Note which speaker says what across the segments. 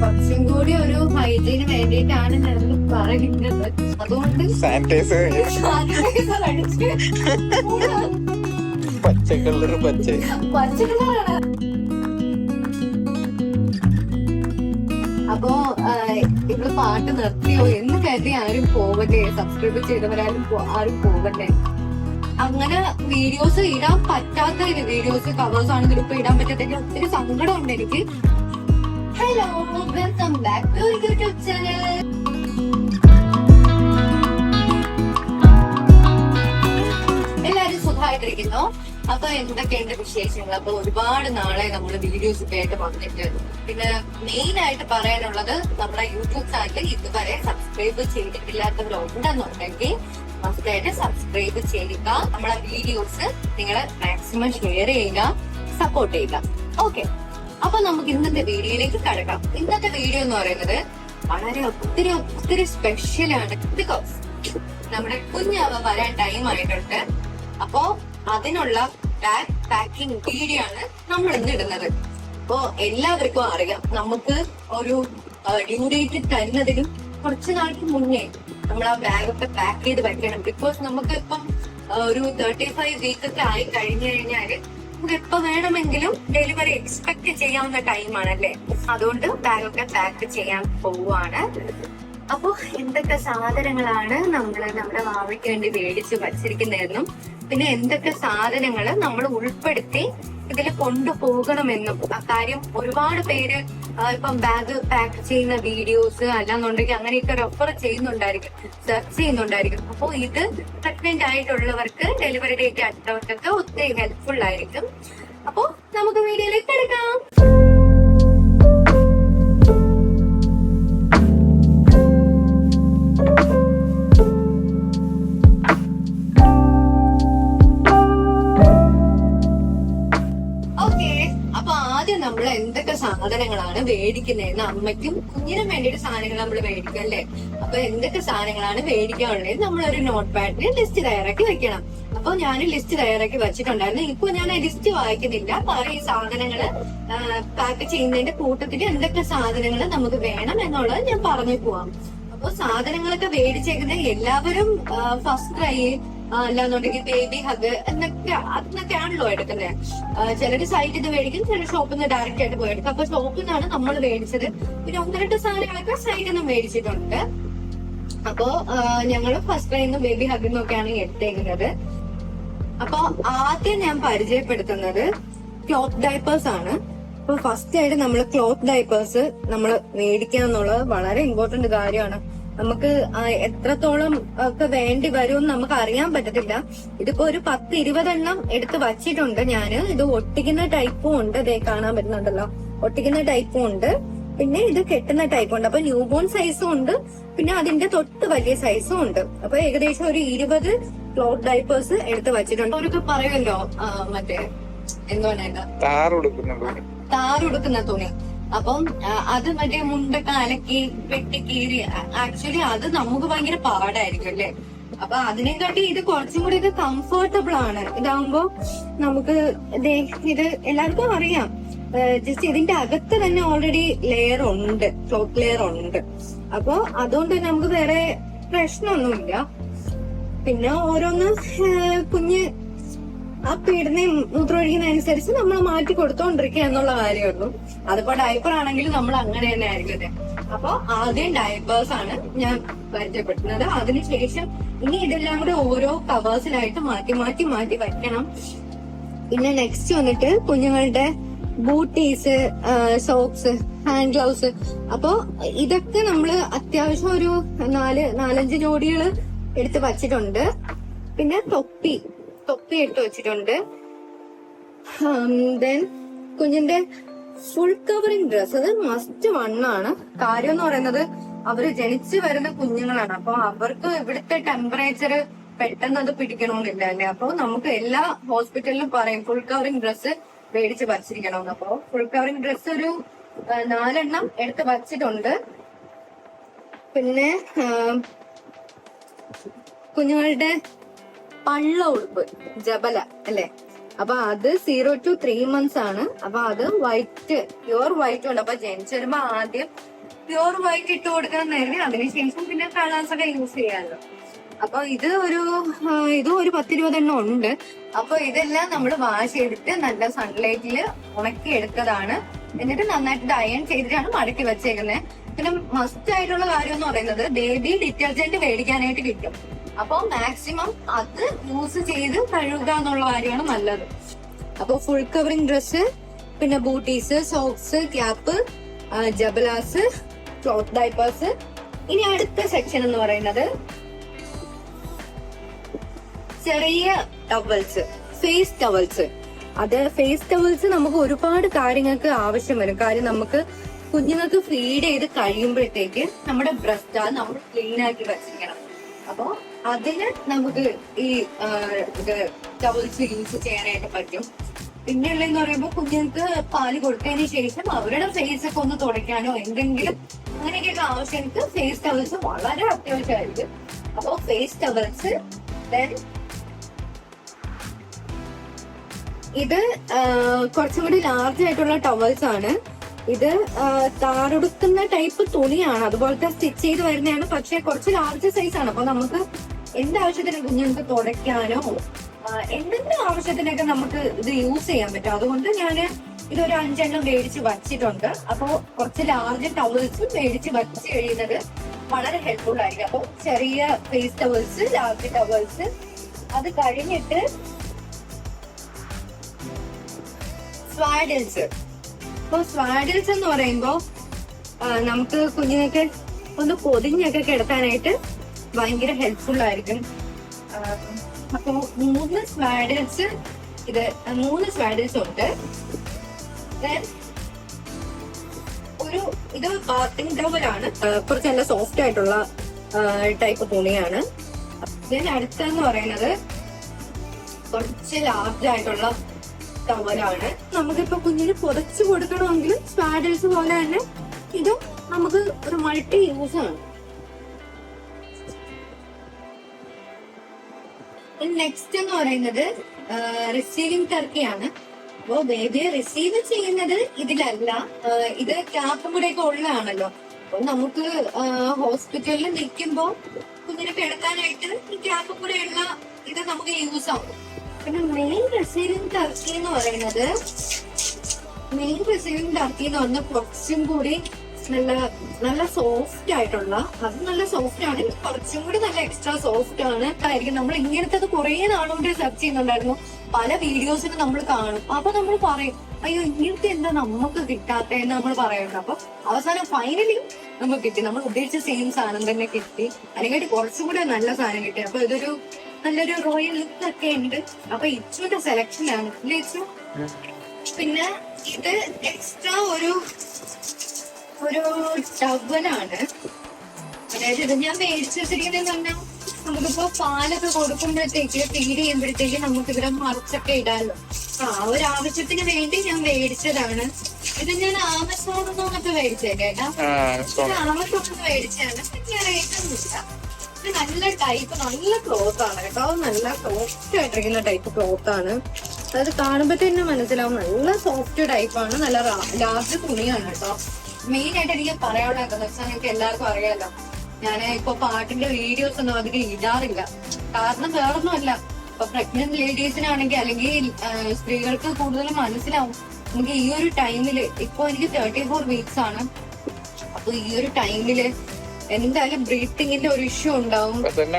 Speaker 1: കുറച്ചും കൂടി ഒരു ഹൈജീന് വേണ്ടിയിട്ടാണ് ഞാൻ പറയുന്നത്. അതുകൊണ്ട്
Speaker 2: സാനിറ്റൈസർ
Speaker 1: sanitizer അടിച്ച്
Speaker 2: പച്ച കളർ പച്ച.
Speaker 1: പച്ചക്കളറാണ്. അപ്പോ ഇവിടെ പാട്ട് നിർത്തിയോ? എന്ന് കരുതി ആരും പോവട്ടെ സബ്സ്ക്രൈബ് ചെയ്തവരാരും ആരും പോവല്ലേ? അങ്ങനെ വീഡിയോസ് ഇടാൻ പറ്റാത്ത വീഡിയോസ് കവേഴ്സ് ആണെങ്കിലും ഇപ്പൊ ഇടാൻ പറ്റാത്ത ഒത്തിരി സങ്കടം ഉണ്ട് എനിക്ക്. Hello welcome back to YouTube channel എല്ലാരും സുഖമായിട്ടിരിക്കുന്നു. അപ്പൊ എന്തൊക്കെയുണ്ട് വിശേഷങ്ങൾ? അപ്പൊ ഒരുപാട് നാളെ നമ്മൾ വീഡിയോസ് ഒക്കെ ആയിട്ട് വന്നിട്ട് പിന്നെ മെയിൻ ആയിട്ട് പറയാനുള്ളത് നമ്മുടെ യൂട്യൂബ് ചാനൽ ഇതുവരെ സബ്സ്ക്രൈബ് ചെയ്തിട്ടില്ലാത്തവരുണ്ടെന്നുണ്ടെങ്കിൽ മസ്റ്റായിട്ട് സബ്സ്ക്രൈബ് ചെയ്യുക. നമ്മളെ വീഡിയോസ് നിങ്ങൾ മാക്സിമം ഷെയർ ചെയ്യുക സപ്പോർട്ട് ചെയ്യുക. ഓക്കെ അപ്പൊ നമുക്ക് ഇന്നത്തെ വീഡിയോയിലേക്ക് കടക്കാം. ഇന്നത്തെ വീഡിയോ എന്ന് പറയുന്നത് വളരെ ഒത്തിരി ഒത്തിരി സ്പെഷ്യൽ ആണ്. ബിക്കോസ് നമ്മുടെ കുഞ്ഞവ വരാൻ ടൈം ആയിട്ടുണ്ട്. അപ്പോ അതിനുള്ള ബാഗ് പാക്കിംഗ് വീഡിയോ ആണ് നമ്മൾ ഇന്ന് ഇടുന്നത്. അപ്പോ എല്ലാവർക്കും അറിയാം നമുക്ക് ഒരു ഡ്യൂ ഡേറ്റ് തരുന്നതിനും കുറച്ച് നാൾക്ക് മുന്നേ നമ്മൾ ആ ബാഗൊക്കെ പാക്ക് ചെയ്ത് വെക്കണം. ബിക്കോസ് നമുക്ക് ഇപ്പം ഒരു തേർട്ടി ഫൈവ് വീക്ക് ഒക്കെ ആയി കഴിഞ്ഞു കഴിഞ്ഞാൽ നമുക്ക് എപ്പോ വേണമെങ്കിലും ഡെലിവറി എക്സ്പെക്ട് ചെയ്യാവുന്ന ടൈമാണ് അല്ലേ അതുകൊണ്ട് ബാഗൊക്കെ പാക്ക് ചെയ്യാൻ പോവാണ് അപ്പോ എന്തൊക്കെ സാധനങ്ങളാണ് നമ്മൾ നമ്മുടെ വാവയ്ക്ക് വേണ്ടി മേടിച്ച് വച്ചിരിക്കുന്നതെന്നും പിന്നെ എന്തൊക്കെ സാധനങ്ങൾ നമ്മൾ ഉൾപ്പെടുത്തി ഇതിൽ കൊണ്ടുപോകണമെന്നും. കാര്യം ഒരുപാട് പേര് ഇപ്പം ബാഗ് പാക്ക് ചെയ്യുന്ന വീഡിയോസ് അല്ലാന്നുണ്ടെങ്കിൽ അങ്ങനെയൊക്കെ റെഫർ ചെയ്യുന്നുണ്ടായിരിക്കും സെർച്ച് ചെയ്യുന്നുണ്ടായിരിക്കും. അപ്പോൾ ഇത് പ്രഗ്നന്റ് ആയിട്ടുള്ളവർക്ക് ഡെലിവറി ഡേറ്റ് അടുത്തവർക്കൊക്കെ ഒത്തിരി ഹെൽപ്ഫുൾ ആയിരിക്കും. അപ്പോൾ നമുക്ക് വീഡിയോയിലേക്ക് അമ്മയ്ക്കും കുഞ്ഞിനും വേണ്ടിയിട്ട് സാധനങ്ങൾ നമ്മൾ മേടിക്കും അല്ലേ? അപ്പൊ എന്തൊക്കെ സാധനങ്ങളാണ് മേടിക്കാനുള്ളത്? നമ്മൾ ഒരു നോട്ട് പാഡിന് ലിസ്റ്റ് തയ്യാറാക്കി വെക്കണം. അപ്പൊ ഞാൻ ലിസ്റ്റ് തയ്യാറാക്കി വെച്ചിട്ടുണ്ടായിരുന്നു. ഇപ്പൊ ഞാൻ ലിസ്റ്റ് വായിക്കുന്നില്ല. പറയും സാധനങ്ങൾ പാക്ക് ചെയ്യുന്നതിന്റെ കൂട്ടത്തിൽ എന്തൊക്കെ സാധനങ്ങൾ നമുക്ക് വേണം എന്നുള്ളത് ഞാൻ പറഞ്ഞു പോവാം. അപ്പൊ സാധനങ്ങളൊക്കെ മേടിച്ചേക്കുന്ന എല്ലാവരും ഫസ്റ്റ് ക്രൈ അല്ലാന്നുണ്ടെങ്കിൽ ബേബി ഹഗ് എന്നൊക്കെ അതിനൊക്കെ ആണല്ലോ എടുക്കുന്നത് ചിലര് സൈറ്റിൽ നിന്ന് മേടിക്കും ചില ഷോപ്പിൽ നിന്ന് ഡയറക്റ്റ് ആയിട്ട് പോയി എടുക്കും. അപ്പൊ ഷോപ്പിൽ നിന്നാണ് നമ്മൾ മേടിച്ചത്. പിന്നെ ഒന്ന് രണ്ട് സാധനങ്ങളൊക്കെ സൈറ്റിൽ നിന്ന് മേടിച്ചിട്ടുണ്ട്. അപ്പോ ഞങ്ങൾ ഫസ്റ്റ് ടൈം ബേബി ഹഗ് എന്നൊക്കെയാണ് എടുത്തേക്കുന്നത്. അപ്പൊ ആദ്യം ഞാൻ പരിചയപ്പെടുത്തുന്നത് ക്ലോത്ത് ഡൈപ്പേഴ്സ് ആണ്. അപ്പൊ ഫസ്റ്റ് ആയിട്ട് നമ്മൾ ക്ലോത്ത് ഡൈപ്പേഴ്സ് നമ്മൾ മേടിക്കുക എന്നുള്ളത് വളരെ ഇമ്പോർട്ടന്റ് കാര്യമാണ്. നമുക്ക് എത്രത്തോളം ഒക്കെ വേണ്ടി വരും നമുക്ക് അറിയാൻ പറ്റത്തില്ല. ഇതിപ്പോ ഒരു പത്ത് ഇരുപതെണ്ണം എടുത്ത് വച്ചിട്ടുണ്ട് ഞാൻ. ഇത് ഒട്ടിക്കുന്ന ടൈപ്പും ഉണ്ട്. ഇതേ കാണാൻ പറ്റുന്നുണ്ടല്ലോ. ഒട്ടിക്കുന്ന ടൈപ്പും ഉണ്ട്. പിന്നെ ഇത് കെട്ടുന്ന ടൈപ്പ് ഉണ്ട്. അപ്പൊ ന്യൂ ബോൺ സൈസും ഉണ്ട്. പിന്നെ അതിന്റെ തൊട്ട് വലിയ സൈസും ഉണ്ട്. അപ്പൊ ഏകദേശം ഒരു ഇരുപത് ക്ലോത്ത് ഡൈപ്പേഴ്സ് എടുത്ത് വച്ചിട്ടുണ്ട്. അവരൊക്കെ പറയുമല്ലോ മറ്റേ എന്താണ് എന്താ
Speaker 2: താറ്
Speaker 1: താറുടുക്കുന്ന തുണി. അപ്പം അത് മറ്റേ മുണ്ടൊക്കെ അലക്കി വെട്ടി കീറി ആക്ച്വലി അത് നമുക്ക് ഭയങ്കര പാടായിരിക്കും അല്ലേ? അപ്പൊ അതിനെക്കാട്ടി ഇത് കുറച്ചും കൂടി ഒക്കെ കംഫർട്ടബിൾ ആണ്. ഇതാവുമ്പോ നമുക്ക് ഇത് എല്ലാവർക്കും അറിയാം. ജസ്റ്റ് ഇതിന്റെ അകത്ത് തന്നെ ഓൾറെഡി ലെയർ ഉണ്ട്. ക്ലോത്ത് ലെയർ ഉണ്ട്. അപ്പൊ അതുകൊണ്ട് തന്നെ നമുക്ക് വേറെ പ്രശ്നമൊന്നുമില്ല. പിന്നെ ഓരോന്ന് ആ പീഡനയും മൂത്രമൊഴിക്കുന്ന അനുസരിച്ച് നമ്മൾ മാറ്റി കൊടുത്തോണ്ടിരിക്കുക എന്നുള്ള കാര്യമുള്ളൂ അതിപ്പോ ഡയപ്പർ ആണെങ്കിലും നമ്മൾ അങ്ങനെ തന്നെ ആയിരിക്കും അപ്പൊ ആദ്യം ഡയപ്പേഴ്സ് ആണ് ഞാൻ പരിചയപ്പെടുത്തുന്നത്. അതിനുശേഷം ഇനി ഇതെല്ലാം കൂടെ ഓരോ കവേഴ്സിലായിട്ട് മാറ്റി മാറ്റി മാറ്റി വയ്ക്കണം. പിന്നെ നെക്സ്റ്റ് വന്നിട്ട് കുഞ്ഞുങ്ങളുടെ ബൂട്ടീസ് സോക്സ് ഹാൻഡ് ഗ്ലൗസ് അപ്പൊ ഇതൊക്കെ നമ്മൾ അത്യാവശ്യം ഒരു നാല് നാലഞ്ച് ജോഡികൾ എടുത്ത് വച്ചിട്ടുണ്ട്. പിന്നെ തൊപ്പി. തൊപ്പി എടുത്ത് വെച്ചിട്ടുണ്ട്. ദെൻ കുഞ്ഞിന്റെ ഫുൾ കവറിങ് ഡ്രസ് അത് മസ്റ്റ് വൺ ആണ്. കാര്യം എന്ന് പറയുന്നത് അവർ ജനിച്ചു വരുന്ന കുഞ്ഞുങ്ങളാണ്. അപ്പൊ അവർക്ക് ഇവിടുത്തെ ടെമ്പറേച്ചർ പെട്ടെന്ന് അത് പിടിക്കണമെന്നില്ല അല്ലെ? അപ്പൊ നമുക്ക് എല്ലാ ഹോസ്പിറ്റലിലും പറയും ഫുൾ കവറിങ് ഡ്രസ്സ് മേടിച്ച് വച്ചിരിക്കണമെന്ന്. അപ്പൊ ഫുൾ കവറിങ് ഡ്രസ്സ് ഒരു നാലെണ്ണം എടുത്ത് വച്ചിട്ടുണ്ട്. പിന്നെ കുഞ്ഞുങ്ങളുടെ പള്ള ഉടുപ്പ് ജബല അല്ലെ? അപ്പൊ അത് സീറോ ടു ത്രീ മന്ത്സ് ആണ്. അപ്പൊ അത് വൈറ്റ് പ്യുവർ വൈറ്റ് ഉണ്ട്. അപ്പൊ ജെൻസ് വരുമ്പോ ആദ്യം പ്യുവർ വൈറ്റ് ഇട്ട് കൊടുക്കാൻ നേരം അതിനുശേഷം പിന്നെ കളേഴ്സ് ഒക്കെ യൂസ് ചെയ്യാമല്ലോ അപ്പൊ ഇത് ഒരു ഇതും ഒരു പത്തിരുപതെണ്ണം ഉണ്ട്. അപ്പൊ ഇതെല്ലാം നമ്മൾ വാഷ് ചെയ്തിട്ട് നല്ല സൺലൈറ്റിൽ ഉണക്കി എടുത്തതാണ്. എന്നിട്ട് നന്നായിട്ട് അയൺ ചെയ്തിട്ടാണ് മടക്കി വെച്ചേക്കുന്നത് പിന്നെ മസ്റ്റ് ആയിട്ടുള്ള കാര്യം എന്ന് പറയുന്നത് ബേബി ഡിറ്റർജന്റ് മേടിക്കാനായിട്ട് കിട്ടും. അപ്പൊ മാക്സിമം അത് യൂസ് ചെയ്ത് കഴുകുക എന്നുള്ള കാര്യമാണ് നല്ലത്. അപ്പൊ ഫുൾ കവറിങ് ഡ്രസ് പിന്നെ booties socks cap ജബലാസ് cloth diapers ഇനി അടുത്ത സെക്ഷൻ എന്ന് പറയുന്നത് ചെറിയ ടവൽസ് ഫേസ് ടവൽസ് അത് ഫേസ് ടവൽസ് നമുക്ക് ഒരുപാട് കാര്യങ്ങൾക്ക് ആവശ്യം വരും. കാര്യം നമുക്ക് കുഞ്ഞുങ്ങൾക്ക് ഫീഡ് ചെയ്ത് കഴിയുമ്പോഴത്തേക്ക് നമ്മുടെ ബ്രസ്റ്റ് നമ്മൾ ക്ലീൻ ആക്കി വെച്ചിരിക്കണം. അപ്പൊ അതിന് നമുക്ക് ഈ ഡബിൾ യൂസ് ചെയ്യാനായിട്ട് പറ്റും. പിന്നെയുള്ളതെന്ന് പറയുമ്പോൾ കുഞ്ഞുങ്ങൾക്ക് പാൽ കൊടുത്തതിന് ശേഷം അവരുടെ ഫേസ് ഒക്കെ ഒന്ന് തുടയ്ക്കാനോ എന്തെങ്കിലും അങ്ങനെയൊക്കെ ആവശ്യങ്ങൾക്ക് ഫേസ് ടവൽസ് വളരെ അത്യാവശ്യമായിരിക്കും. അപ്പൊ ഫേസ് ടവൽസ് ദെൻ ഇത് കുറച്ചും കൂടി ലാർജ് ആയിട്ടുള്ള ടവൽസ് ആണ്. ഇത് താറെടുക്കുന്ന ടൈപ്പ് തുണിയാണ്. അതുപോലത്തെ സ്റ്റിച്ച് ചെയ്ത് വരുന്നതാണ്. പക്ഷെ കുറച്ച് ലാർജ് സൈസ് ആണ്. അപ്പൊ നമുക്ക് എന്താവശ്യത്തിന് കുഞ്ഞുങ്ങൾക്ക് തുടയ്ക്കാനോ എന്തെങ്കിലും ആവശ്യത്തിനൊക്കെ നമുക്ക് ഇത് യൂസ് ചെയ്യാൻ പറ്റും. അതുകൊണ്ട് ഞാൻ ഇതൊരു അഞ്ചെണ്ണം മേടിച്ച് വച്ചിട്ടുണ്ട്. അപ്പൊ കുറച്ച് ലാർജ് ടവൽസ് മേടിച്ച് വച്ച് കഴിയുന്നത് വളരെ ഹെൽപ്ഫുൾ ആയിരിക്കും. അപ്പൊ ചെറിയ ഫേസ് ടവൽസ് ലാർജ് ടവൽസ് അത് കഴിഞ്ഞിട്ട് സ്വാഡിൽസ് അപ്പൊ സ്വാഡിൽസ് എന്ന് പറയുമ്പോ നമുക്ക് കുഞ്ഞിനൊക്കെ ഒന്ന് പൊതിഞ്ഞൊക്കെ കിടത്താനായിട്ട് ഭയങ്കര ഹെൽപ്ഫുൾ ആയിരിക്കും. അപ്പൊ മൂന്ന് സ്വാഡിൽസ് ഇത് മൂന്ന് സ്വാഡിൽസ് ഉണ്ട്. ഒരു ഇത് ബാത്തിങ് ആണ്. കുറച്ച് നല്ല സോഫ്റ്റ് ആയിട്ടുള്ള ടൈപ്പ് തുണിയാണ്. Then അടുത്തെന്ന് പറയുന്നത് കുറച്ച് ലാർജ് ആയിട്ടുള്ള ടവലാണ് നമുക്കിപ്പോ കുഞ്ഞിന് പുതച്ചു കൊടുക്കണമെങ്കിൽ സ്പാഡൽസ് പോലെ തന്നെ ഇത് നമുക്ക് ഒരു മൾട്ടി യൂസ് ആണ്. നെക്സ്റ്റ് എന്ന് പറയുന്നത് റിസീവിംഗ് ടർക്കിയാണ് അപ്പോ ബേബിയെ റിസീവ് ചെയ്യുന്നത് ഇതിലല്ല. ഇത് ക്യാപ്പും കൂടെ ഒക്കെ ഉള്ളതാണല്ലോ. അപ്പൊ നമുക്ക് ഹോസ്പിറ്റലിൽ നിൽക്കുമ്പോ കുഞ്ഞിനെ കിടത്താനായിട്ട് ഈ ക്യാപ്പും കൂടെ ഉള്ള ഇത് നമുക്ക് യൂസ് ആവും. പിന്നെ മെയിൻ റിസീവിംഗ് ടർക്കി എന്ന് പറയുന്നത്. മെയിൻ റിസീവിംഗ് ടർക്കി എന്ന് പറഞ്ഞാൽ കുറച്ചും കൂടി നല്ല നല്ല സോഫ്റ്റ് ആയിട്ടുള്ള അത് നല്ല സോഫ്റ്റ് ആണ്. കുറച്ചും കൂടി നല്ല എക്സ്ട്രാ സോഫ്റ്റ് ആണ്. ആയിരിക്കും നമ്മൾ ഇങ്ങനത്തെ കുറെ നാളുകൊണ്ട് സെർച്ച് ചെയ്യുന്നുണ്ടായിരുന്നു. പല വീഡിയോസിനും നമ്മൾ കാണും. അപ്പൊ നമ്മൾ പറയും അയ്യോ ഇങ്ങനത്തെ എന്താ നമുക്ക് കിട്ടാത്തതെന്ന് നമ്മൾ പറയുന്നുണ്ട്. അപ്പൊ അവസാനം ഫൈനലി നമുക്ക് കിട്ടി. നമ്മൾ ഉദ്ദേശിച്ച സെയിം സാധനം തന്നെ കിട്ടി. അല്ലെങ്കിൽ കുറച്ചും കൂടെ നല്ല സാധനം കിട്ടി. അപ്പൊ ഇതൊരു നല്ലൊരു റോയൽ ലുക്ക് ഒക്കെ ഉണ്ട്. അപ്പൊ ഇച്ചുവിന്റെ സെലക്ഷൻ ആണ്. ഇച്ചു പിന്നെ ഇത് എക്സ്ട്രാ ഒരു ഒരു ടവനാണ് അതായത് ഇത് ഞാൻ മേടിച്ചിരിക്കുന്നതെന്ന് പറഞ്ഞാൽ നമുക്കിപ്പോ പാലൊക്കെ കൊടുക്കുമ്പോഴത്തേക്ക് ഫീഡ് ചെയ്യുമ്പോഴത്തേക്ക് നമുക്ക് ഇവിടെ മറിച്ചൊക്കെ ഇടാമല്ലോ ആ ഒരു ആവശ്യത്തിന് വേണ്ടി ഞാൻ മേടിച്ചതാണ്. ഇത് ഞാൻ ആമസോണിൽ നിന്നൊക്കെ മേടിച്ചേ കേട്ടാ ഇത് ആമസോണിൽ നിന്ന് മേടിച്ചതാണ്. ഞാൻ ഏറ്റവും ഇത് നല്ല ടൈപ്പ് നല്ല ക്ലോത്ത് ആണ് കേട്ടോ. നല്ല സോഫ്റ്റ് ആയിട്ടിരിക്കുന്ന ടൈപ്പ് ക്ലോത്ത് ആണ്. അത് കാണുമ്പോ തന്നെ മനസ്സിലാവും നല്ല സോഫ്റ്റ് ടൈപ്പാണ് നല്ല ലാർജ് തുണിയാണ് കേട്ടോ. മെയിൻ ആയിട്ട് എനിക്ക് പറയാനുള്ള വെച്ചാൽ നിങ്ങൾക്ക് എല്ലാവർക്കും അറിയാലോ. ഞാൻ ഇപ്പൊ പാട്ടിന്റെ വീഡിയോസ് ഒന്നും അധികം ഇടാറില്ല. കാരണം വേറൊന്നുമല്ല. ഇപ്പൊ പ്രഗ്നന്റ് ലേഡീസിനാണെങ്കിൽ അല്ലെങ്കിൽ സ്ത്രീകൾക്ക് കൂടുതൽ മനസ്സിലാവും. നമുക്ക് ഈ ഒരു ടൈമിൽ ഇപ്പൊ എനിക്ക് തേർട്ടി ഫോർ വീക്സ് ആണ്. അപ്പൊ ഈ ഒരു ടൈമിൽ എന്തായാലും ബ്രീത്തിങ്ങിന്റെ ഒരു ഇഷ്യൂ ഉണ്ടാവും.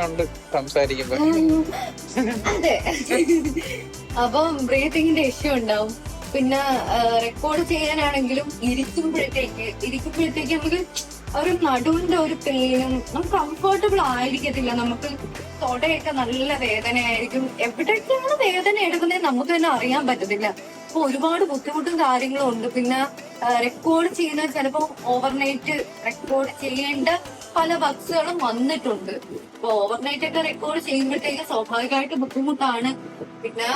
Speaker 2: ഉണ്ട് സംസാരിക്കുമ്പോ.
Speaker 1: അതെ. അപ്പം ബ്രീത്തിങ്ങിന്റെ ഇഷ്യൂ ഉണ്ടാവും. പിന്നെ റെക്കോർഡ് ചെയ്യാനാണെങ്കിലും ഇരിക്കുമ്പോഴത്തേക്ക് ഇരിക്കുമ്പോഴത്തേക്ക് നമുക്ക് ഒരു നടുവിന്റെ ഒരു പെയിനും നമുക്ക് കംഫർട്ടബിൾ ആയിരിക്കത്തില്ല. നമുക്ക് തൊടയൊക്കെ നല്ല വേദനയായിരിക്കും. എവിടേക്കാണ് വേദന എടുക്കുന്നത് നമുക്ക് തന്നെ അറിയാൻ പറ്റത്തില്ല. അപ്പൊ ഒരുപാട് ബുദ്ധിമുട്ടും കാര്യങ്ങളും ഉണ്ട്. പിന്നെ റെക്കോർഡ് ചെയ്യുന്ന ചിലപ്പോ ഓവർനൈറ്റ് റെക്കോർഡ് ചെയ്യേണ്ട പല ബക്സുകളും വന്നിട്ടുണ്ട്. ഇപ്പൊ ഓവർനൈറ്റ് ഒക്കെ റെക്കോർഡ് ചെയ്യുമ്പോഴത്തേക്ക് സ്വാഭാവികമായിട്ട് ബുദ്ധിമുട്ടാണ്. പിന്നെ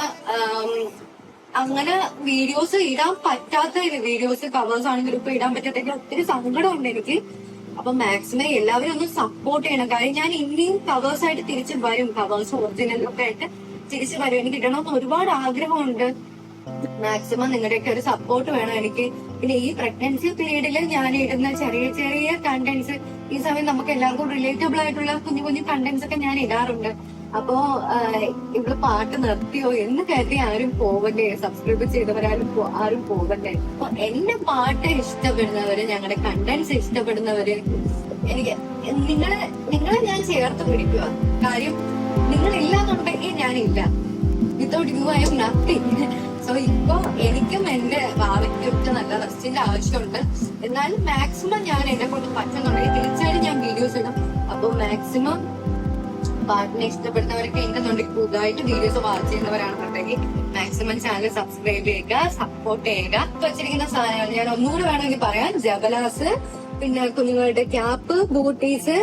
Speaker 1: അങ്ങനെ വീഡിയോസ് ഇടാൻ പറ്റാത്ത വീഡിയോസ് കവേഴ്സ് ആണെങ്കിലും ഇപ്പൊ ഇടാൻ പറ്റാത്ത ഒത്തിരി സങ്കടമുണ്ട് എനിക്ക്. അപ്പൊ മാക്സിമം എല്ലാവരും ഒന്ന് സപ്പോർട്ട് ചെയ്യണം. കാര്യം ഞാൻ ഇനിയും കവേഴ്സ് ആയിട്ട് തിരിച്ചു വരും. കവേഴ്സ് ഒറിജിനലൊക്കെ ആയിട്ട് തിരിച്ചു വരും. എനിക്ക് ഇടണമെന്ന് ഒരുപാട് ആഗ്രഹമുണ്ട്. മാക്സിമം നിങ്ങളുടെയൊക്കെ ഒരു സപ്പോർട്ട് വേണം എനിക്ക്. പിന്നെ ഈ പ്രഗ്നൻസി പീരീഡിൽ ഞാൻ ഇടുന്ന ചെറിയ ചെറിയ കണ്ടന്റ്സ് ഈ സമയം നമുക്ക് എല്ലാവർക്കും റിലേറ്റബിൾ ആയിട്ടുള്ള കുഞ്ഞു കുഞ്ഞു കണ്ടന്റ്സ് ഒക്കെ ഞാൻ ഇടാറുണ്ട്. അപ്പോ ഇവിടെ പാട്ട് നിർത്തിയോ? എന്ന് കരുതി ആരും പോവല്ലേ? സബ്സ്ക്രൈബ് ചെയ്തവരാരും ആരും പോവല്ലേ? അപ്പൊ എന്റെ പാട്ട് ഇഷ്ടപ്പെടുന്നവര് ഞങ്ങളുടെ കണ്ടന്റ്സ് ഇഷ്ടപ്പെടുന്നവര് എനിക്ക് നിങ്ങളെ നിങ്ങളെ ഞാൻ ചേർത്ത് പിടിക്കുക. കാര്യം നിങ്ങളില്ലാന്നുണ്ടെങ്കിൽ ഞാനില്ല. Without you I'm nothing so ഇപ്പൊ എനിക്കും എന്റെ ഭാവിക്കും ഒക്കെ നല്ല റെസ്റ്റിന്റെ ആവശ്യമുണ്ട്. എന്നാലും മാക്സിമം ഞാൻ എന്നെ കൊണ്ട് പറ്റുന്നുണ്ടെങ്കിൽ തീർച്ചയായും ഞാൻ വീഡിയോസ് ഇടും. അപ്പൊ മാക്സിമം പാട്ടിനെ ഇഷ്ടപ്പെടുന്നവരൊക്കെ ഉണ്ടെന്നുണ്ടെങ്കിൽ പുതുതായിട്ട് വീഡിയോസ് വാച്ച് ചെയ്യുന്നവരാണെന്നുണ്ടെങ്കിൽ മാക്സിമം ചാനൽ സബ്സ്ക്രൈബ് ചെയ്യുക സപ്പോർട്ട് ചെയ്യുക. വെച്ചിരിക്കുന്ന സാധനങ്ങൾ ഞാൻ ഒന്നുകൂടെ വേണമെങ്കിൽ പറയാം. ജബലാസ് പിന്നെ കുഞ്ഞുങ്ങളുടെ ക്യാപ്പ് ബൂട്ടീസ്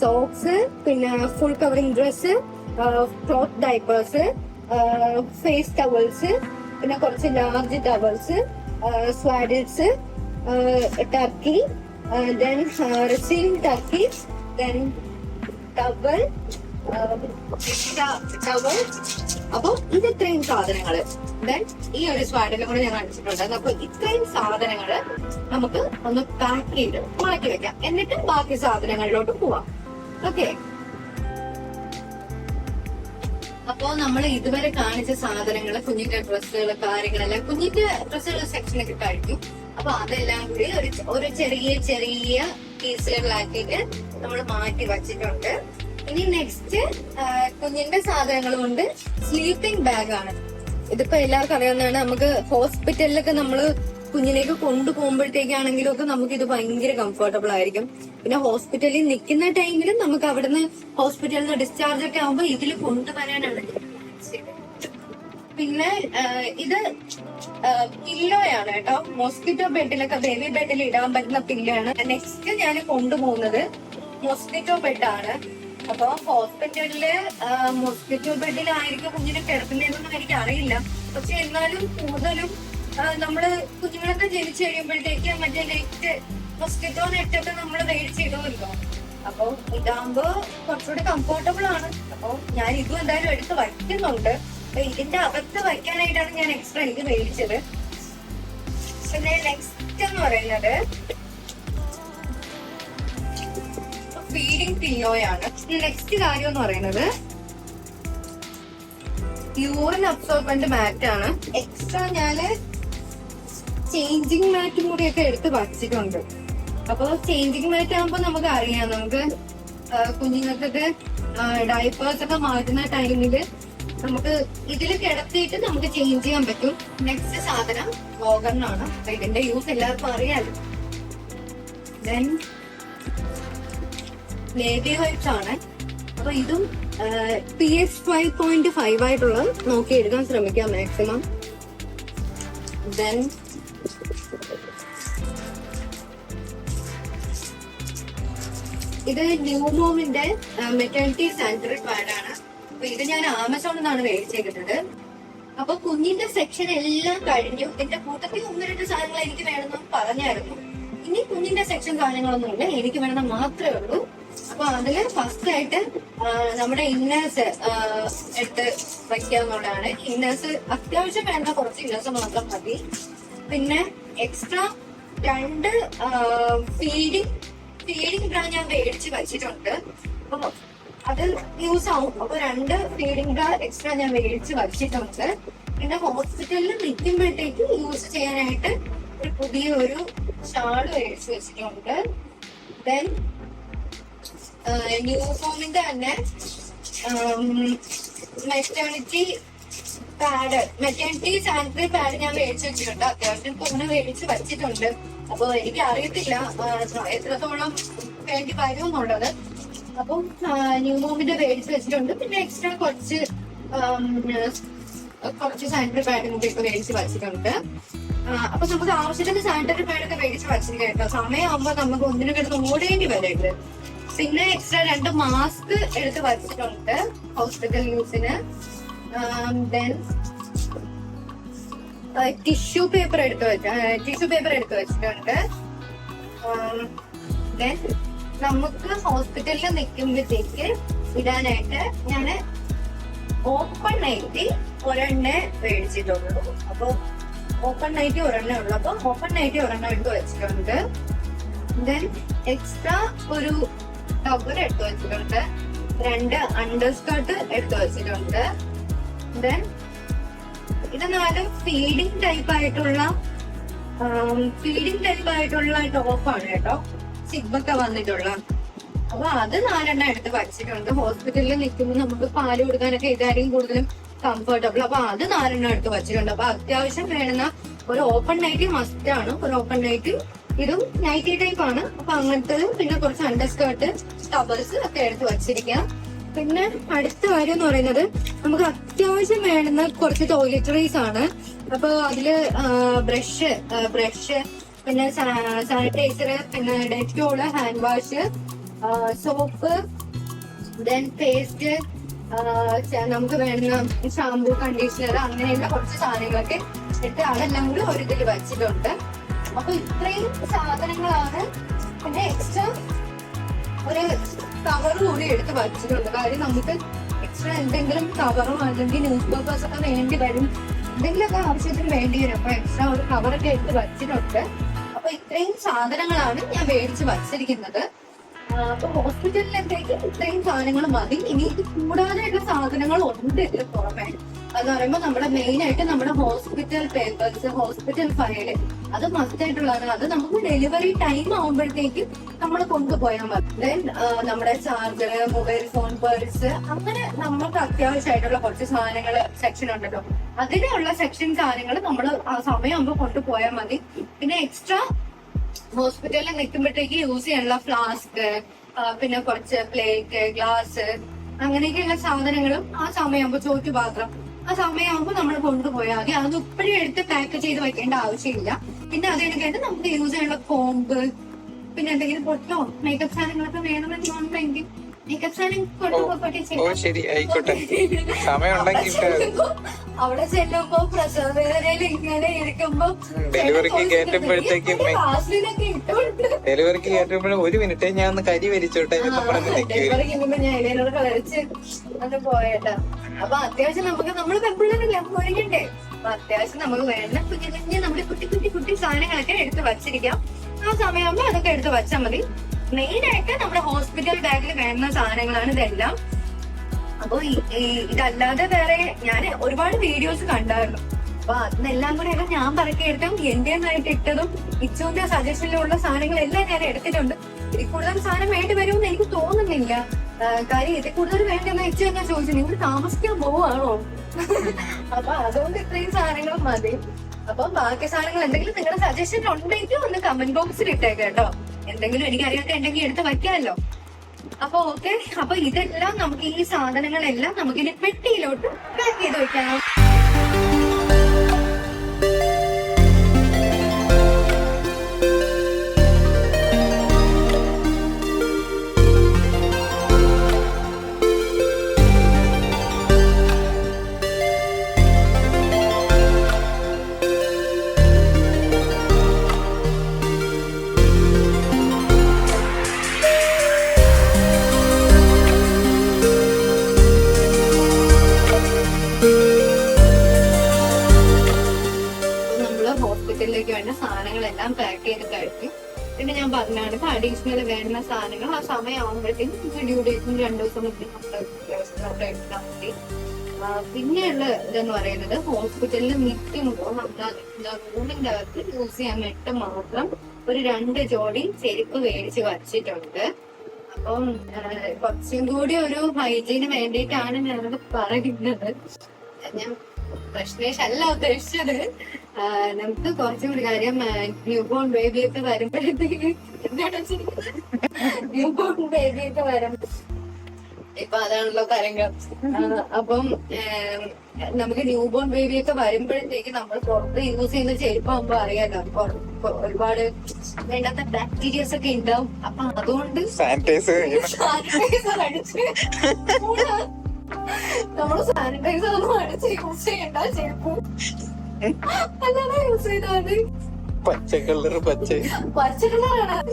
Speaker 1: സോക്സ് പിന്നെ full covering dress cloth diapers face towels പിന്നെ കുറച്ച് large towels swaddles turkey then receiving turkey then towel towel അപ്പൊ ഇത് ഇത്രയും സാധനങ്ങൾ. ദെൻ ഈ ഒരു സ്വാഡിലും കൂടെ ഞാൻ കാണിച്ചിട്ടുണ്ട്. അപ്പൊ ഇത്രയും സാധനങ്ങൾ നമുക്ക് ഒന്ന് പാക്ക് ചെയ്ത് മാറ്റി വെക്കാം. എന്നിട്ട് ബാക്കി സാധനങ്ങളിലോട്ട് പോവാം. ഓക്കെ അപ്പോ നമ്മൾ ഇതുവരെ കാണിച്ച സാധനങ്ങൾ കുഞ്ഞിന്റെ ഡ്രസ്സുകൾ കാര്യങ്ങളെല്ലാം കുഞ്ഞിന്റെ ഡ്രസ്സുകൾ സെക്ഷനൊക്കെ കഴിഞ്ഞു. അപ്പൊ അതെല്ലാം കൂടി ഒരു ഒരു ചെറിയ ചെറിയ പീസുകളിലാക്കിയിട്ട് നമ്മൾ മാറ്റി വച്ചിട്ടുണ്ട്. ഇനി നെക്സ്റ്റ് കുഞ്ഞിന്റെ സാധനങ്ങൾ കൊണ്ട് സ്ലീപ്പിംഗ് ബാഗ് ആണ്. ഇതിപ്പോ എല്ലാവർക്കും അറിയാവുന്നതാണ്. നമുക്ക് ഹോസ്പിറ്റലിലൊക്കെ നമ്മൾ കുഞ്ഞിലേക്ക് കൊണ്ടുപോകുമ്പോഴത്തേക്കാണെങ്കിലും ഒക്കെ നമുക്ക് ഇത് ഭയങ്കര കംഫർട്ടബിൾ ആയിരിക്കും. പിന്നെ ഹോസ്പിറ്റലിൽ നിൽക്കുന്ന ടൈമിലും നമുക്ക് അവിടുന്ന് ഹോസ്പിറ്റലിൽ നിന്ന് ഡിസ്ചാർജ് ഒക്കെ ആകുമ്പോൾ ഇതിൽ കൊണ്ടുവരാനാണ് പിന്നെ ഇത് പില്ലോയാണ് കേട്ടോ. മോസ്കിറ്റോ ബെഡിലൊക്കെ ബേബി ബെഡിൽ ഇടാൻ പറ്റുന്ന പില്ലോയാണ് നെക്സ്റ്റ് ഞാൻ കൊണ്ടുപോകുന്നത് മോസ്കിറ്റോ ബെഡാണ് അപ്പൊ ഹോസ്പിറ്റലിൽ മോസ്കിറ്റോ ബെഡിലായിരിക്കും കുഞ്ഞിനെ കിടത്തുന്നതെന്നൊന്നും എനിക്ക് അറിയില്ല പക്ഷെ എന്നാലും കൂടുതലും നമ്മൾ കുഞ്ഞുങ്ങളൊക്കെ ജനിച്ചു കഴിയുമ്പോഴത്തേക്ക് മറ്റേ ലൈറ്റ് മൊസ്കിറ്റോ നെറ്റൊക്കെ നമ്മൾ മേടിച്ചിടുമല്ലോ. അപ്പൊ ഇതാകുമ്പോ കുറച്ചുകൂടി കംഫോർട്ടബിൾ ആണ്. അപ്പൊ ഞാൻ ഇതും എന്തായാലും എടുത്ത് വയ്ക്കുന്നുണ്ട്. അപ്പൊ ഇതിന്റെ അകത്ത് വയ്ക്കാനായിട്ടാണ് ഞാൻ എക്സ്ട്രാ ഇത് മേടിച്ചത്. പിന്നെ നെക്സ്റ്റ് എന്ന് പറയുന്നത് ഫീഡിങ് പില്ലോയാണ് നെക്സ്റ്റ് കാര്യം എന്ന് പറയുന്നത് യൂറിൻ അബ്സോർബന്റ് മാറ്റ് ആണ്. എക്സ്ട്രാ ഞാൻ ചേഞ്ചിങ് മാറ്റും കൂടിയൊക്കെ എടുത്ത് വച്ചിട്ടുണ്ട് അപ്പൊ ചേഞ്ചിങ് മാറ്റ് ആകുമ്പോ നമുക്ക് അറിയാം നമുക്ക് കുഞ്ഞുങ്ങൾക്കൊക്കെ ഡൈപ്പേഴ്സ് ഒക്കെ മാറ്റുന്ന ടൈമിൽ നമുക്ക് ഇതിൽ കിടത്തിയിട്ട് നമുക്ക് ചേഞ്ച് ചെയ്യാൻ പറ്റും. നെക്സ്റ്റ് സാധനം വോഗറിനാണ് അപ്പൊ ഇതിന്റെ യൂസ് എല്ലാവർക്കും അറിയാലോ. ദെൻ ബേബി വൈപ്സ് ആണ്. അപ്പൊ ഇതും P S five point five ആയിട്ടുള്ള നോക്കി എടുക്കാൻ ശ്രമിക്കാം മാക്സിമം ദെൻ ഇത് ന്യൂമോമിന്റെ മെറ്റേണിറ്റി സാനിറ്ററി പാഡ് ആണ്. അപ്പൊ ഇത് ഞാൻ ആമസോണിൽ നിന്നാണ് മേടിച്ചേക്കുന്നത്. അപ്പൊ കുഞ്ഞിന്റെ സെക്ഷൻ എല്ലാം കഴിഞ്ഞു. ഇതിന്റെ കൂട്ടത്തിൽ ഒന്ന് രണ്ട് സാധനങ്ങൾ എനിക്ക് വേണമെന്ന് പറഞ്ഞായിരുന്നു. ഇനി കുഞ്ഞിന്റെ സെക്ഷൻ സാധനങ്ങളൊന്നുമില്ല എനിക്ക് വേണമെന്ന് മാത്രമേ ഉള്ളൂ. അപ്പൊ അതിൽ ഫസ്റ്റ് ആയിട്ട് നമ്മുടെ ഇന്നേഴ്സ് എടുത്ത് വയ്ക്കാന്നുള്ളതാണ് ഇന്നേഴ്സ് അത്യാവശ്യം വേണ്ട കുറച്ച് ഇന്നേഴ്സ് മാത്രം മതി. പിന്നെ എക്സ്ട്രാ രണ്ട് ഫീഡിങ് ഫീഡിംഗ് ബ്രാ ഞാൻ മേടിച്ച് വെച്ചിട്ടുണ്ട്. അപ്പൊ അത് യൂസ് ആവും. അപ്പൊ രണ്ട് ഫീഡിങ് ബ്രാ എക്സ്ട്രാ ഞാൻ മേടിച്ച് വച്ചിട്ടുണ്ട്. പിന്നെ ഹോസ്പിറ്റലിൽ നിൽക്കുമ്പോഴത്തേക്ക് യൂസ് ചെയ്യാനായിട്ട് ഒരു പുതിയ ഒരു ഷാൾ മേടിച്ച് വെച്ചിട്ടുണ്ട്. ദെൻ യൂണിഫോമിന്റെ ഫോമിന്റെ തന്നെ maternity pad maternity sanitary pad ഞാൻ മേടിച്ച് വെച്ചിട്ടുണ്ട്. അത്യാവശ്യം തോനെ മേടിച്ച് വെച്ചിട്ടുണ്ട്. അപ്പൊ എനിക്ക് അറിയത്തില്ല എത്രത്തോളം വേണ്ടി വരും എന്നുള്ളത് അപ്പം ന്യൂ മോമിന്റെ മേടിച്ച് വെച്ചിട്ടുണ്ട്. പിന്നെ എക്സ്ട്രാ കുറച്ച് കുറച്ച് സാനിറ്ററി പാഡും കൂടി ഒക്കെ മേടിച്ച് വച്ചിട്ടുണ്ട്. അപ്പൊ നമുക്ക് ആവശ്യത്തിന് സാനിറ്ററി പാഡൊക്കെ മേടിച്ച് വച്ചിരിക്കാം സമയമാകുമ്പോ നമുക്ക് ഒന്നിനും കിടന്ന് ഓടേണ്ടി വരരുത്. പിന്നെ എക്സ്ട്രാ രണ്ട് മാസ്ക് എടുത്ത് വച്ചിട്ടുണ്ട് ഹോസ്പിറ്റൽ യൂസിന്. ദെൻ ടിഷ്യൂ പേപ്പർ എടുത്ത് വെച്ച ടിഷ്യൂ പേപ്പർ എടുത്ത് വെച്ചിട്ടുണ്ട്. ദെൻ നമുക്ക് ഹോസ്പിറ്റലിൽ നിൽക്കുമ്പോഴത്തേക്ക് ഇടാനായിട്ട് ഞാൻ ഓപ്പൺ നൈറ്റി ഒരെണ്ണേ മേടിച്ചിട്ടുള്ളൂ. അപ്പൊ ഓപ്പൺ നൈറ്റി ഒരെണ്ണേ ഉള്ളൂ. അപ്പൊ ഓപ്പൺ നൈറ്റി ഒരെണ്ണം എടുത്ത് വെച്ചിട്ടുണ്ട്. ദെൻ എക്സ്ട്രാ ഒരു ടവർ എടുത്ത് വെച്ചിട്ടുണ്ട്. രണ്ട് അണ്ടർ സ്കർട്ട് എടുത്ത് വെച്ചിട്ടുണ്ട്. ദെൻ ഇത് നാല് ഫീഡിങ് ടൈപ്പ് ആയിട്ടുള്ള ഫീഡിങ് ടൈപ്പ് ആയിട്ടുള്ള ടോപ്പ് ആണ് കേട്ടോ. സിബൊക്കെ വന്നിട്ടുള്ള. അപ്പൊ അത് നാലെണ്ണം എടുത്ത് വച്ചിട്ടുണ്ട്. ഹോസ്പിറ്റലിൽ നിൽക്കുമ്പോൾ നമുക്ക് പാൽ കൊടുക്കാനൊക്കെ ഇതായിരിക്കും കൂടുതലും കംഫർട്ടബിൾ അപ്പൊ അത് നാലെണ്ണം എടുത്ത് വച്ചിട്ടുണ്ട്. അപ്പൊ അത്യാവശ്യം വേണ്ട ഒരു ഓപ്പൺ നൈറ്റി മസ്റ്റ് ആണ്. ഒരു ഓപ്പൺ നൈറ്റി ഇതും നൈറ്റി ടൈപ്പ് ആണ്. അപ്പൊ അങ്ങനത്തെ പിന്നെ കുറച്ച് അണ്ടർ സ്കേർട്ട് ടബിൾസ് ഒക്കെ എടുത്ത് വച്ചിരിക്കാം. പിന്നെ അടുത്ത കാര്യം എന്ന് പറയുന്നത് നമുക്ക് അത്യാവശ്യം വേണ്ടുന്ന കുറച്ച് ടോയ്ലറ്ററീസ് ആണ്. അപ്പൊ അതിൽ ബ്രഷ് ബ്രഷ് പിന്നെ സാനിറ്റൈസർ പിന്നെ Dettol hand wash soap then paste നമുക്ക് വേണ്ടുന്ന ഷാമ്പു കണ്ടീഷണർ അങ്ങനെയുള്ള കുറച്ച് സാധനങ്ങളൊക്കെ ഇട്ട് അതെല്ലാം കൂടി ഒരു ഇതിൽ വെച്ചിട്ടുണ്ട്. അപ്പൊ ഇത്രയും സാധനങ്ങളാണ്. പിന്നെ എക്സ്ട്രാ ഒരു കവർ കൂടി എടുത്ത് വച്ചിട്ടുണ്ട് കാര്യം നമുക്ക് എക്സ്ട്രാ എന്തെങ്കിലും കവറോ അല്ലെങ്കിൽ ന്യൂസ് പേപ്പേഴ്സ് ഒക്കെ വേണ്ടി വരും. എന്തെങ്കിലുമൊക്കെ ആവശ്യത്തിന് വേണ്ടി വരും. അപ്പൊ എക്സ്ട്രാ ഒരു കവറൊക്കെ എടുത്ത് വച്ചിട്ടുണ്ട്. അപ്പൊ ഇത്രയും സാധനങ്ങളാണ് ഞാൻ മേടിച്ച് വച്ചിരിക്കുന്നത്. അപ്പൊ ഹോസ്പിറ്റലിലത്തേക്ക് ഇത്രയും സാധനങ്ങൾ മതി. ഇനി ഇത് കൂടാതെയുള്ള സാധനങ്ങൾ ഉണ്ട് ഇതിന് പുറമെ. എന്ന് പറയുമ്പോൾ നമ്മുടെ മെയിൻ ആയിട്ട് നമ്മുടെ ഹോസ്പിറ്റൽ പേപ്പേഴ്സ് ഹോസ്പിറ്റൽ ഫയൽ അത് മസ്റ്റ് ആയിട്ടുള്ളതാണ്. അത് നമുക്ക് ഡെലിവറി ടൈം ആകുമ്പോഴത്തേക്ക് നമ്മൾ കൊണ്ടുപോയാൽ മതി. ദെൻ നമ്മുടെ ചാർജർ മൊബൈൽ ഫോൺ പേഴ്സ് അങ്ങനെ നമുക്ക് അത്യാവശ്യമായിട്ടുള്ള കുറച്ച് സാധനങ്ങൾ സെക്ഷൻ ഉണ്ടല്ലോ. അതിനുള്ള സെക്ഷൻ സാധനങ്ങൾ നമ്മൾ ആ സമയമാകുമ്പോൾ കൊണ്ടുപോയാൽ മതി. പിന്നെ എക്സ്ട്രാ ഹോസ്പിറ്റലിൽ നിൽക്കുമ്പോഴത്തേക്ക് യൂസ് ചെയ്യാനുള്ള ഫ്ലാസ്ക് പിന്നെ കുറച്ച് പ്ലേറ്റ് ഗ്ലാസ് അങ്ങനെയൊക്കെയുള്ള സാധനങ്ങളും ആ സമയമാകുമ്പോൾ ചോറ്റുപാത്രം ആ സമയമാകുമ്പോൾ നമ്മൾ കൊണ്ടുപോയാൽ മതി അത് ഇപ്പോഴും എടുത്ത് പാക്ക് ചെയ്ത് വെക്കേണ്ട ആവശ്യമില്ല. പിന്നെ അത് നമുക്ക് യൂസ് ചെയ്യാനുള്ള കോമ്പ് പിന്നെ എന്തെങ്കിലും പൊട്ടോ മേക്കപ്പ് സാധനങ്ങളൊക്കെ വേണമെന്നുണ്ടെങ്കിൽ
Speaker 2: ഓ ശരി ആയിക്കോട്ടെ.
Speaker 1: അവിടെ ചെല്ലുമ്പോ പ്രസവ വേദനയിൽ ഇങ്ങനെ ഇരിക്കുമ്പോ
Speaker 2: ഡെലിവറിക്ക് കയറ്റുമ്പോഴത്തേക്കും ഡെലിവറിക്ക് കയറ്റുമ്പോഴും ഒരു മിനിറ്റ് ഞാൻ ഒന്ന് കരി വരിച്ചോട്ടെ
Speaker 1: ഇലയിലൂടെ കളറിച്ച് അത് പോയേട്ടാ. അപ്പൊ അത്യാവശ്യം നമുക്ക് നമ്മൾ പെൺപിള്ളേരല്ലേ അപ്പൊ ഒഴിക്കണ്ടേ അപ്പൊ അത്യാവശ്യം നമുക്ക് വേണ്ട കുഞ്ഞു കുഞ്ഞു നമ്മുടെ കുട്ടി കുട്ടി കുട്ടി സാധനങ്ങളൊക്കെ എടുത്ത് വച്ചിരിക്കാം. ആ സമയമാകുമ്പോ അതൊക്കെ എടുത്ത് വച്ചാൽ മതി. മെയിൻ ആയിട്ട് നമ്മുടെ ഹോസ്പിറ്റൽ ബാഗിൽ വേണ്ട സാധനങ്ങളാണ് ഇതെല്ലാം. അപ്പൊ ഇതല്ലാതെ വേറെ ഞാൻ ഒരുപാട് വീഡിയോസ് കണ്ടായിരുന്നു. അപ്പൊ അതിനെല്ലാം കൂടെ ഒക്കെ ഞാൻ പറക്കിയെടുത്തും എന്റേതായിട്ട് ഇട്ടതും ഇച്ചുവിന്റെ സജഷനിലുള്ള സാധനങ്ങൾ എല്ലാം ഞാൻ എടുത്തിട്ടുണ്ട്. ഇതിൽ കൂടുതൽ സാധനം വേണ്ടി വരുമെന്ന് എനിക്ക് തോന്നുന്നില്ല. കാര്യം ഇതിൽ കൂടുതൽ വേണ്ടെന്ന് ഇച്ചു തന്നെ ചോദിച്ചു. നിങ്ങൾ താമസിക്കാൻ പോവാണോ അപ്പൊ അതുകൊണ്ട് ഇത്രയും സാധനങ്ങളും മതി. അപ്പൊ ബാക്കി സാധനങ്ങൾ എന്തെങ്കിലും നിങ്ങളുടെ സജഷൻ ഉണ്ടെങ്കിൽ ഒന്ന് കമന്റ് ബോക്സിൽ ഇട്ടേക്കാം കേട്ടോ. എന്തെങ്കിലും എനിക്കറിയാത്ത എന്തെങ്കിലും എടുത്ത് വയ്ക്കാമല്ലോ. അപ്പൊ ഓക്കെ അപ്പൊ ഇതെല്ലാം നമുക്ക് ഈ സാധനങ്ങളെല്ലാം നമുക്കിനി പെട്ടിയിലോട്ട് പാക്ക് ചെയ്ത് വെക്കാം. വേണ്ട സാധനങ്ങൾ ആ സമയം ആകുമ്പോഴത്തേക്കും ഡ്യൂ ഡേറ്റിന് രണ്ടു ദിവസം മുന്നേ നമ്മുടെ അവിടെ മതി പിന്നെയുള്ള ഇതെന്ന് പറയുന്നത് ഹോസ്പിറ്റലിൽ നിൽക്കുമ്പോൾ നമ്മുടെ റൂമിന്റെ അകത്ത് യൂസ് ചെയ്യാൻ വേണ്ടി മാത്രം ഒരു രണ്ട് ജോഡി ചെരുപ്പ് മേടിച്ച് വച്ചിട്ടുണ്ട്. അപ്പം കുറച്ചും കൂടി ഒരു ഹൈജീന് വേണ്ടിയിട്ടാണ് ഞാനത് പറയുന്നത്. ഞാൻ പ്രശ്നേഷ് അല്ല ഉദ്ദേശിച്ചത്. നമുക്ക് കുറച്ചും കൂടി കാര്യം ന്യൂ ബോൺ ബേബി ഒക്കെ വരുമ്പോഴത്തേക്ക് ന്യൂ ബോൺ ബേബി ഒക്കെ വരും. ഇപ്പൊ അതാണല്ലോ തരംഗം. അപ്പം നമുക്ക് ന്യൂ ബോൺ ബേബി ഒക്കെ വരുമ്പോഴത്തേക്ക് നമ്മൾ പുറത്ത് യൂസ് ചെയ്യുന്ന ചെരുപ്പാകുമ്പോ അറിയാലോ ഒരുപാട് വേണ്ടാത്ത ബാക്ടീരിയസ് ഒക്കെ ഉണ്ടാവും. അപ്പൊ അതുകൊണ്ട്
Speaker 2: സാനിറ്റൈസ്
Speaker 1: സാനിറ്റൈസർ അടിച്ച് നമ്മൾ സാനിറ്റൈസർ ഒന്നും അടിച്ച് യൂസ് ചെയ്യണ്ട ചെരുപ്പ്.
Speaker 2: പച്ച കളർ പച്ച.
Speaker 1: പച്ച കളറാണ്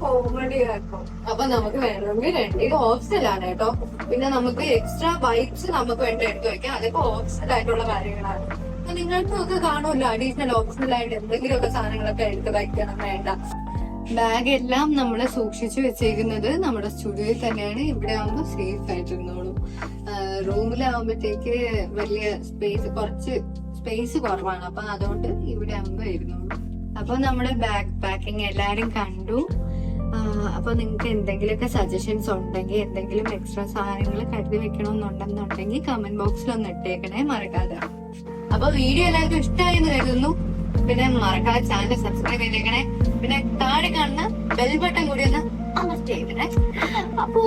Speaker 1: കോമഡി ആക്കും. അപ്പൊ നമുക്ക് വേണമെങ്കിൽ രണ്ടിലും ഓപ്ഷനാണ് കേട്ടോ. പിന്നെ നമുക്ക് എക്സ്ട്രാ ബൈറ്റ്സ് നമുക്ക് വേണ്ട എടുത്തു വെക്കാം. അതൊക്കെ ഓപ്ഷണൽ ആയിട്ടുള്ള കാര്യങ്ങളാണ്. അപ്പൊ നിങ്ങൾക്കും ഒക്കെ കാണുമല്ലോ അഡീഷണൽ ഓപ്ഷണൽ ആയിട്ട് എന്തെങ്കിലുമൊക്കെ സാധനങ്ങളൊക്കെ എടുത്ത് വയ്ക്കണം വേണ്ട. ബാഗ് എല്ലാം നമ്മൾ സൂക്ഷിച്ചു വെച്ചേക്കുന്നത് നമ്മുടെ സ്റ്റുഡിയോയിൽ തന്നെയാണ്. ഇവിടെ ആകുമ്പോൾ സേഫ് ആയിട്ടിരുന്നോളും. റൂമിലാവുമ്പോഴത്തേക്ക് വലിയ സ്പേസ് കുറച്ച് സ്പേസ് കുറവാണ്. അപ്പൊ അതുകൊണ്ട് ഇവിടെ ആകുമ്പോ ഇരുന്നോളൂ അപ്പൊ നമ്മുടെ ബാക്ക് പാക്കിംഗ് എല്ലാരും കണ്ടു. അപ്പൊ നിങ്ങൾക്ക് എന്തെങ്കിലുമൊക്കെ സജഷൻസ് ഉണ്ടെങ്കിൽ എന്തെങ്കിലും എക്സ്ട്രാ സാധനങ്ങൾ കരുതി വെക്കണമെന്നുണ്ടെന്നുണ്ടെങ്കിൽ കമന്റ് ബോക്സിൽ ഒന്ന് ഇട്ടേക്കണേ. മറക്കാതെ. അപ്പൊ വീഡിയോ എല്ലാവർക്കും ഇഷ്ടമായി എന്ന് കരുതുന്നു. പിന്നെ മറക്കാതെ ചാനൽ സബ്സ്ക്രൈബ് ചെയ്തേക്കണേ. പിന്നെ താഴെ കാണുന്ന ബെൽ ബട്ടൺ കൂടി ഒന്ന് അമർത്തി ചെയ്തേ അപ്പൊ